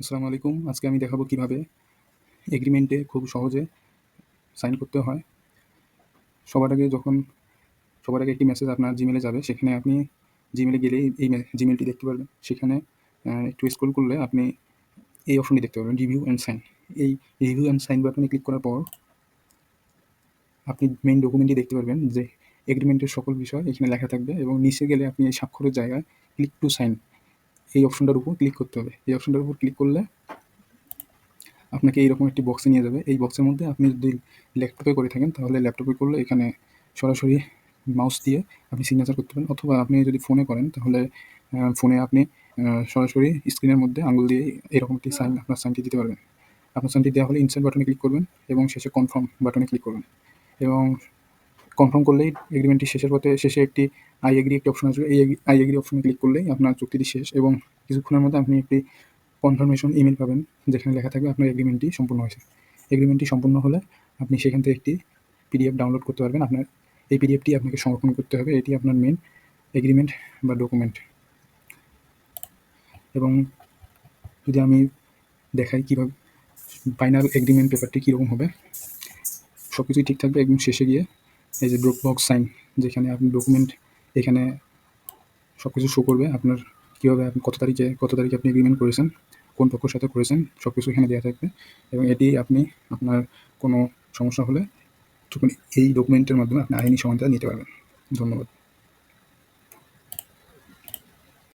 আসসালামু আলাইকুম। আজকে আমি দেখাবো কীভাবে এগ্রিমেন্টে খুব সহজে সাইন করতে হয়। সবার আগে যখন, সবার আগে একটি মেসেজ আপনার জিমেলে যাবে, সেখানে আপনি জিমেলে গেলেই এই জিমেলটি দেখতে পারবেন। সেখানে একটু স্ক্রল করলে আপনি এই অপশনটি দেখতে পারবেন রিভিউ অ্যান্ড সাইন এই রিভিউ অ্যান্ড সাইন বাটনে ক্লিক করার পর আপনি মেইন ডকুমেন্টটি দেখতে পারবেন যে এগ্রিমেন্টের সকল বিষয় এখানে লেখা থাকবে এবং নিচে গেলে আপনি এই স্বাক্ষরের জায়গায় ক্লিক টু সাইন এই অপশনটার উপর ক্লিক করতে হবে। এই অপশনটার উপর ক্লিক করলে আপনাকে এইরকম একটি বক্সে নিয়ে যাবে। এই বক্সের মধ্যে আপনি যদি ল্যাপটপে করে থাকেন, তাহলে ল্যাপটপে করলে এখানে সরাসরি মাউস দিয়ে আপনি সিগনেচার করতে পারেন। অথবা আপনি যদি ফোনে করেন, তাহলে ফোনে আপনি সরাসরি স্ক্রিনের মধ্যে আঙুল দিয়ে এরকম একটি সাইন আপনার সাইনটি দিতে পারবেন। আপনার সাইনটি দেওয়া হলে ইনসার্ট বাটনে ক্লিক করবেন এবং শেষে কনফার্ম বাটনে ক্লিক করবেন। এবং কনফার্ম করলেই এগ্রিমেন্টটি শেষের পথে শেষে একটি আই এগ্রি একটি অপশন আসবে। এই আই এগ্রি অপশনে ক্লিক করলেই আপনার চুক্তিটি শেষ এবং কিছুক্ষণের মধ্যে আপনি একটি কনফার্মেশন ইমেল পাবেন, যেখানে লেখা থাকবে আপনার এগ্রিমেন্টটি সম্পূর্ণ হয়েছে। এগ্রিমেন্টটি সম্পূর্ণ হলে আপনি সেখান থেকে একটি পিডিএফ ডাউনলোড করতে পারবেন। আপনার এই পিডিএফটি আপনাকে সংরক্ষণ করতে হবে। এটি আপনার মেন এগ্রিমেন্ট বা ডকুমেন্ট এবং যদি আমি দেখাই কীভাবে ফাইনাল এগ্রিমেন্ট পেপারটি কীরকম হবে সব কিছুই ঠিক থাকবে একদম শেষে গিয়ে। এই যে বক্স সাইন যেখানে আপনি ডকুমেন্ট এখানে সব কিছু শো করবে, আপনার কীভাবে আপনি, কত তারিখে কত তারিখে আপনি এগ্রিমেন্ট করেছেন, কোন পক্ষের সাথে করেছেন সব কিছু এখানে দেওয়া থাকবে। এবং এটি আপনি, আপনার কোনো সমস্যা হলে তখন এই ডকুমেন্টের মাধ্যমে আপনি আইনি সমানতা নিতে পারবেন। ধন্যবাদ।